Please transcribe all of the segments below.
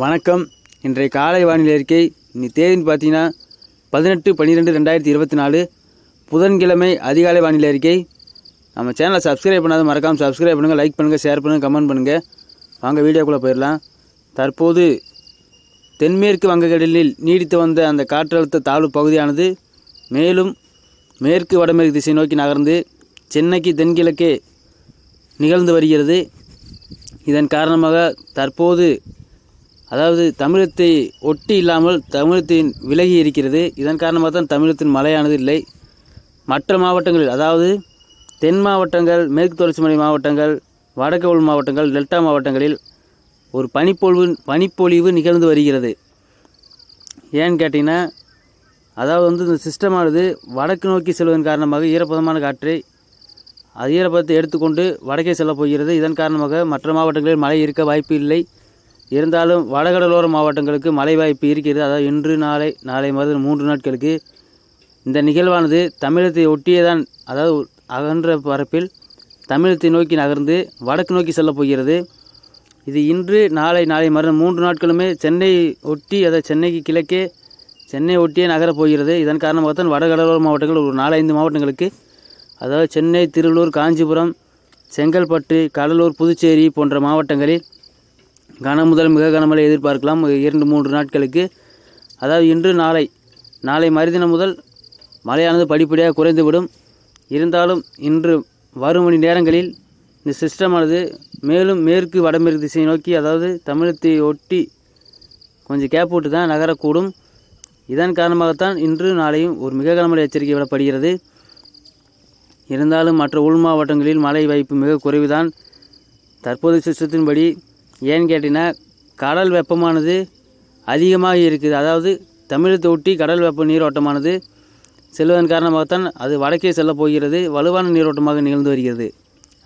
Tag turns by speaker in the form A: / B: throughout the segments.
A: வணக்கம். இன்றைய காலை வானிலை அறிக்கை. இன்னைக்கு தேதின்னு பார்த்தீங்கன்னா பதினெட்டு பன்னிரெண்டு ரெண்டாயிரத்தி இருபத்தி நாலு. புதன்கிழமை அதிகாலை வானிலை அறிக்கை. நம்ம சேனலை சப்ஸ்கிரைப் பண்ணாத மறக்காமல் சப்ஸ்கிரைப் பண்ணுங்கள் லைக் பண்ணுங்கள் ஷேர் பண்ணுங்கள் கமெண்ட் பண்ணுங்கள் வாங்க வீடியோக்குள்ளே போயிடலாம். தற்போது தென்மேற்கு வங்கக்கடலில் நீடித்து வந்த அந்த காற்றழுத்த தாழ்வு பகுதியானது மேலும் மேற்கு வடமேற்கு திசை நோக்கி நகர்ந்து சென்னைக்கு தென்கிழக்கே நிகழ்ந்து வருகிறது. இதன் காரணமாக தற்போது அதாவது தமிழத்தை ஒட்டி இல்லாமல் தமிழத்தின் விலகி இருக்கிறது. இதன் காரணமாக தான் தமிழகத்தின் மழையானது இல்லை. மற்ற மாவட்டங்களில் அதாவது தென் மாவட்டங்கள் மேற்கு தொடர்ச்சி மலை மாவட்டங்கள் வடக்கு உள் மாவட்டங்கள் டெல்டா மாவட்டங்களில் ஒரு பனிப்பொழிவு பனிப்பொழிவு நிகழ்ந்து வருகிறது. ஏன்னு கேட்டிங்கன்னா அதாவது வந்து இந்த சிஸ்டமானது வடக்கு நோக்கி செல்வதன் காரணமாக ஈரப்பதமான காற்றை அது ஈரப்பதத்தை எடுத்துக்கொண்டு வடக்கே செல்லப் போகிறது. இதன் காரணமாக மற்ற மாவட்டங்களில் மழை இருக்க வாய்ப்பு இல்லை. இருந்தாலும் வடகடலோர மாவட்டங்களுக்கு மழை வாய்ப்பு இருக்கிறது. அதாவது இன்று நாளை நாளை மறுதினம் மூன்று நாட்களுக்கு இந்த நிகழ்வானது தமிழகத்தை ஒட்டியதான் அதாவது அகன்ற பரப்பில் தமிழகத்தை நோக்கி நகர்ந்து வடக்கு நோக்கி செல்லப் போகிறது. இது இன்று நாளை நாளை மறுநாள் மூன்று நாட்களுமே சென்னை ஒட்டி அதாவது சென்னைக்கு கிழக்கே சென்னை ஒட்டியே நகரப் போகிறது. இதன் காரணமாக தான் வடகடலோர மாவட்டங்கள் ஒரு நாலஞ்சு மாவட்டங்களுக்கு அதாவது சென்னை திருவள்ளூர் காஞ்சிபுரம் செங்கல்பட்டு கடலூர் புதுச்சேரி போன்ற மாவட்டங்களில் கன முதல் மிக கனமழை எதிர்பார்க்கலாம். இரண்டு மூன்று நாட்களுக்கு. அதாவது இன்று நாளை. நாளை மறுதினம் முதல் மழையானது படிப்படியாக குறைந்துவிடும். இருந்தாலும் இன்று வரும் மணி நேரங்களில் இந்த சிஸ்டமானது மேலும் மேற்கு வடமேற்கு திசையை நோக்கி அதாவது தமிழகத்தை ஒட்டி கொஞ்சம் கேப் விட்டு தான் நகரக்கூடும். இதன் காரணமாகத்தான் இன்று நாளையும் ஒரு மிக கனமழை எச்சரிக்கை விடப்படுகிறது. இருந்தாலும் மற்ற உள் மாவட்டங்களில் மழை வாய்ப்பு மிக குறைவுதான். தற்போதைய சிஸ்டத்தின்படி ஏன்னு கேட்டிங்கன்னா கடல் வெப்பமானது அதிகமாக இருக்குது. அதாவது தமிழகத்தை ஒட்டி கடல் வெப்ப நீரோட்டமானது செல்வதன் காரணமாகத்தான் அது வடக்கே செல்லப் போகிறது வலுவான நீரோட்டமாக நிகழ்ந்து வருகிறது.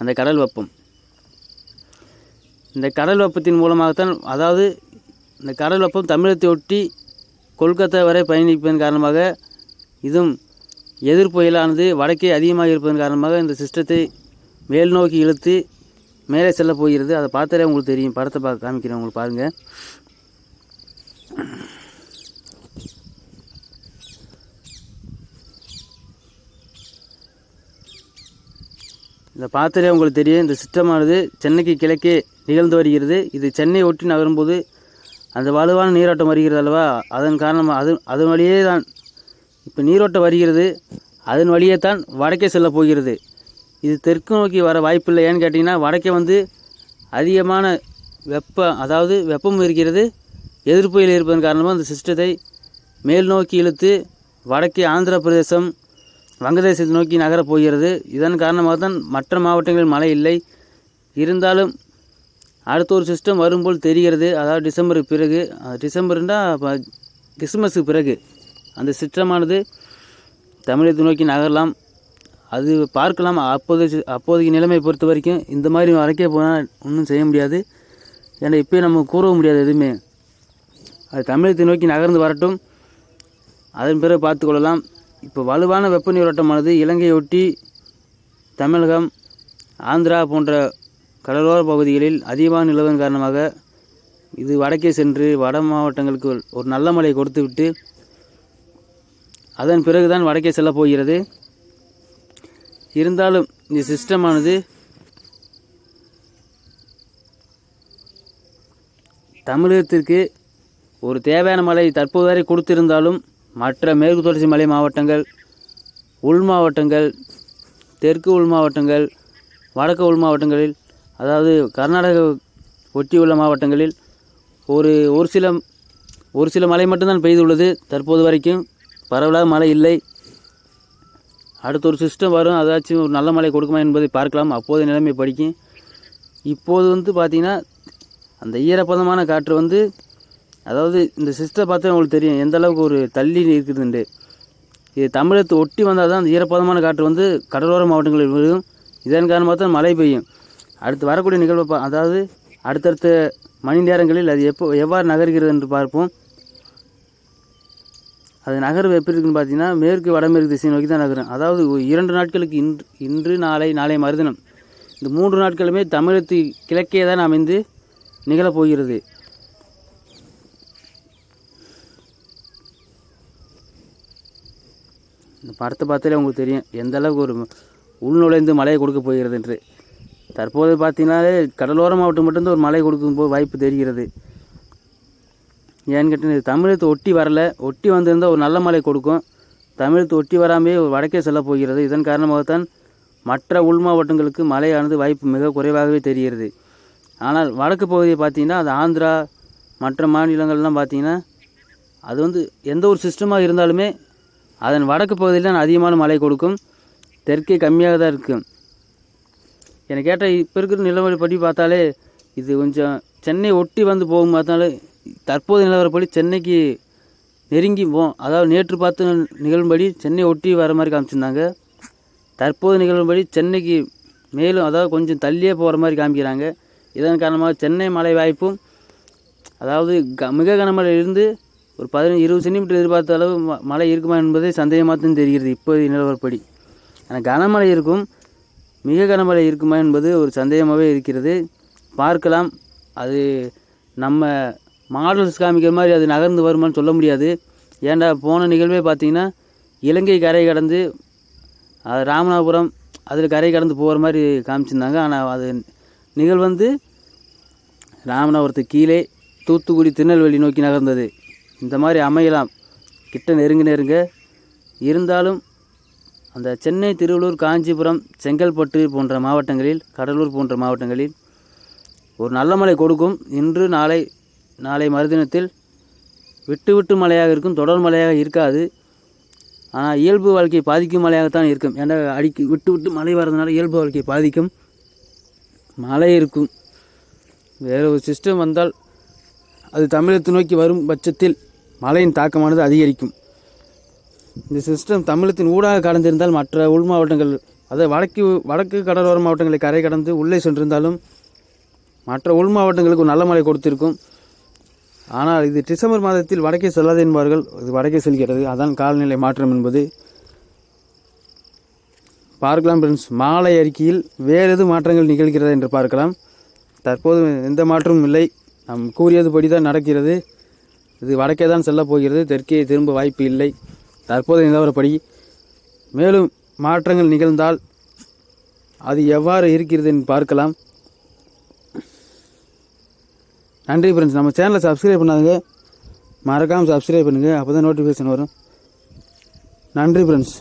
A: அந்த கடல் வெப்பம். இந்த கடல் வெப்பத்தின் மூலமாகத்தான் அதாவது இந்த கடல் வெப்பம் தமிழகத்தை ஒட்டி கொல்கத்தா வரை பயணிப்பதன் காரணமாக இதுவும் எதிர் புயலானது வடக்கே அதிகமாக இருப்பதன் காரணமாக இந்த சிஸ்டத்தை மேல் நோக்கி இழுத்து மேலே செல்ல போகிறது. அதை பார்த்தாலே உங்களுக்கு தெரியும். படத்தை பார்க்க காமிக்கிறேன் உங்களுக்கு பாருங்கள் இதை பார்த்தாலே உங்களுக்கு தெரியும். இந்த சிஸ்டமானது சென்னைக்கு கிழக்கே நிகழ்ந்து வருகிறது. இது சென்னை ஒட்டி நகரும்போது அந்த வலுவான நீரோட்டம் வருகிறது அல்லவா? அதன் காரணமாக அது அதன் வழியே தான் இப்போ நீரோட்டம் வருகிறது. அதன் வழியே தான் வடக்கே செல்ல போகிறது. இது தெற்கு நோக்கி வர வாய்ப்பில்லை ஏன்னு கேட்டிங்கன்னா வடக்கே வந்து அதிகமான வெப்பம் அதாவது வெப்பம் இருக்கிறது எதிர்ப்புயில் இருப்பதன் காரணமாக அந்த சிஸ்டத்தை மேல் நோக்கி இழுத்து வடக்கே ஆந்திர பிரதேசம் வங்கதேசத்தை நோக்கி நகரப் போகிறது. இதன் காரணமாக தான் மற்ற மாவட்டங்களில் மழை இல்லை. இருந்தாலும் அடுத்த ஒரு சிஸ்டம் வரும்போல் தெரிகிறது. அதாவது டிசம்பருக்கு பிறகு அஹ் கிறிஸ்மஸுக்கு பிறகு அந்த சிஸ்டமானது தமிழகத்தை நோக்கி நகரலாம். அது பார்க்கலாம். அப்போது அப்போதைக்கு நிலைமை பொறுத்த வரைக்கும் இந்த மாதிரி வரைக்கே போனால் ஒன்றும் செய்ய முடியாது. ஏன்னா இப்போயே நம்ம கூறவும் முடியாது எதுவுமே. அது தமிழகத்தை நோக்கி நகர்ந்து வரட்டும். அதன் பிறகு பார்த்துக்கொள்ளலாம் இப்போ வலுவான வெப்ப நீரோட்டமானது இலங்கையை ஒட்டி தமிழகம் ஆந்திரா போன்ற கடலோர பகுதிகளில் அதிகமாக நிலவன் காரணமாக இது வடக்கே சென்று வட மாவட்டங்களுக்கு ஒரு நல்ல மழை கொடுத்துவிட்டு அதன் பிறகுதான் வடக்கே செல்லப் போகிறது. இருந்தாலும் இந்த சிஸ்டமானது தமிழகத்திற்கு ஒரு தேவையான மழை தற்போது வரை கொடுத்திருந்தாலும் மற்ற மேற்கு தொடர்ச்சி மலை மாவட்டங்கள் உள் மாவட்டங்கள் தெற்கு உள் மாவட்டங்கள் வடக்கு உள் மாவட்டங்களில் அதாவது கர்நாடக ஒட்டியுள்ள மாவட்டங்களில் ஒரு ஒரு சில ஒரு சில மழை மட்டும்தான் பெய்துள்ளது. தற்போது வரைக்கும் பரவலாக மழை இல்லை. அடுத்த ஒரு சிஸ்டம் வரும் அதாச்சும் ஒரு நல்ல மழை கொடுக்குமா என்பதை பார்க்கலாம். அப்போது நிலைமை படிக்கும் இப்போது வந்து பார்த்திங்கன்னா அந்த ஈரப்பதமான காற்று வந்து அதாவது இந்த சிஸ்டம் பார்த்தா உங்களுக்கு தெரியும் எந்த அளவுக்கு ஒரு தள்ளி இருக்குதுண்டு. இது தமிழகத்தை ஒட்டி வந்தால் தான் அந்த ஈரப்பதமான காற்று வந்து கடலோர மாவட்டங்களில் விழும். இதன் காரணமாக தான் மழை பெய்யும். அடுத்து வரக்கூடிய நிகழ்வை அதாவது அடுத்தடுத்த மணி நேரங்களில் அது எப்போ எவ்வாறு நகர்கிறது என்று பார்ப்போம். அது நகர்வு எப்படி இருக்குன்னு பார்த்தீங்கன்னா மேற்கு வடமேற்கு திசை நோக்கி தான் நகரும். அதாவது இரண்டு நாட்களுக்கு இன்று இன்று நாளை நாளை மறுதினம். இந்த மூன்று நாட்களுமே தமிழத்து கிழக்கே தான் அமைந்து நிகழப்போகிறது இந்த படத்தை பார்த்தாலே உங்களுக்கு தெரியும் எந்தளவுக்கு ஒரு உள்நுழைந்து மழையை கொடுக்க போகிறது என்று. தற்போது பார்த்தீங்கன்னாலே கடலோர மாவட்டம் மட்டும்தான் ஒரு மழை கொடுக்கும் போது வாய்ப்பு தெரிகிறது. ஏன்னு கேட்டீங்கன்னா இது தமிழகத்தை ஒட்டி வரல. ஒட்டி வந்திருந்தால் ஒரு நல்ல மழை கொடுக்கும். தமிழகத்தை ஒட்டி வராமே ஒரு வடக்கே செல்ல போகிறது. இதன் காரணமாகத்தான் மற்ற உள் மாவட்டங்களுக்கு மழையானது வாய்ப்பு மிக குறைவாகவே தெரிகிறது. ஆனால் வடக்கு பகுதியை பார்த்தீங்கன்னா அது ஆந்திரா மற்ற மாநிலங்கள்லாம் பார்த்தீங்கன்னா அது வந்து எந்த ஒரு சிஸ்டமாக இருந்தாலுமே அதன் வடக்கு பகுதியில் தான் அதிகமான மழை கொடுக்கும். தெற்கே கம்மியாக தான் இருக்கும். எனக்கு கேட்ட இப்போ இருக்கிற நிலவரப்படி பார்த்தாலே இது கொஞ்சம் சென்னை ஒட்டி வந்து போகும் பார்த்தாலே தற்போது நிலவரப்படி சென்னைக்கு நெருங்கி போ அதாவது நேற்று பார்த்து நிகழும்படி சென்னை ஒட்டி வர மாதிரி காமிச்சிருந்தாங்க. தற்போது நிகழும்படி சென்னைக்கு மேலும் அதாவது கொஞ்சம் தள்ளியே போகிற மாதிரி காமிக்கிறாங்க. இதன் காரணமாக சென்னை மழை வாய்ப்பும் அதாவது க மிக கனமழையிலிருந்து ஒரு பதினஞ்சு இருபது சென்டிமீட்டர் எதிர்பார்த்த அளவு ம- மழை இருக்குமா என்பதே சந்தேகமாக தான் தெரிகிறது இப்போ நிலவரப்படி. ஆனால் கனமழை இருக்கும் மிக கனமழை இருக்குமா என்பது ஒரு சந்தேகமாகவே இருக்கிறது. பார்க்கலாம். அது நம்ம மாடல்ஸ் காமிக்கிற மாதிரி அது நகர்ந்து வருமான்னு சொல்ல முடியாது. ஏன்டா போன நிகழ்வே பார்த்தீங்கன்னா இலங்கை கரை கடந்து அது ராமநாதபுரம் அதில் கரை கடந்து போகிற மாதிரி காமிச்சிருந்தாங்க. ஆனால் அது நிகழ்வு வந்து ராமநாதபுரத்துக்கு கீழே தூத்துக்குடி திருநெல்வேலி நோக்கி நகர்ந்தது. இந்த மாதிரி அமையலாம். கிட்ட நெருங்க நெருங்க. இருந்தாலும் அந்த சென்னை திருவள்ளூர் காஞ்சிபுரம் செங்கல்பட்டு போன்ற மாவட்டங்களில் கடலூர் போன்ற மாவட்டங்களில் ஒரு நல்ல மழை கொடுக்கும். இன்று நாளை நாளை மறுதினத்தில் விட்டு விட்டு மழையாக இருக்கும் தொடர் மழையாக இருக்காது. ஆனால் இயல்பு வாழ்க்கையை பாதிக்கும் மழையாகத்தான் இருக்கும். ஏன்னா அடிக்கி விட்டு விட்டு மழை வர்றதுனால இயல்பு வாழ்க்கையை பாதிக்கும்? மழை இருக்கும். வேறு ஒரு சிஸ்டம் வந்தால் அது தமிழகத்தை நோக்கி வரும் பட்சத்தில் மழையின் தாக்கமானது அதிகரிக்கும். இந்த சிஸ்டம் தமிழகத்தின் ஊடாக கடந்திருந்தால் மற்ற உள் மாவட்டங்கள் அதாவது வடக்கு வடக்கு கடலோர மாவட்டங்களை கரை கடந்து உள்ளே சென்றிருந்தாலும் மற்ற உள் மாவட்டங்களுக்கு ஒரு நல்ல மழை கொடுத்திருக்கும். ஆனால் இது டிசம்பர் மாதத்தில் வடக்கே செல்லாது என்பார்கள். இது வடக்கே செல்கிறது. அதான் காலநிலை மாற்றம் என்பது. பார்க்கலாம் ஃப்ரெண்ட்ஸ். மாலை அறிக்கையில் வேறு எது மாற்றங்கள் நிகழ்கிறதா என்று பார்க்கலாம். தற்போது எந்த மாற்றமும் இல்லை. நாம் கூறியதுபடி தான் நடக்கிறது. இது வடக்கே தான் செல்லப் போகிறது. தெற்கே திரும்ப வாய்ப்பு இல்லை. தற்போது நிலவரப்படி. மேலும் மாற்றங்கள் நிகழ்ந்தால் அது எவ்வாறு இருக்கிறது என்று பார்க்கலாம். நன்றி ஃப்ரெண்ட்ஸ் நம்ம சேனலை சப்ஸ்கிரைப் பண்ணாதுங்க. மறக்காமல் சப்ஸ்கிரைப் பண்ணுங்கள் அப்போ தான் நோட்டிஃபிகேஷன் வரும். நன்றி ஃப்ரெண்ட்ஸ்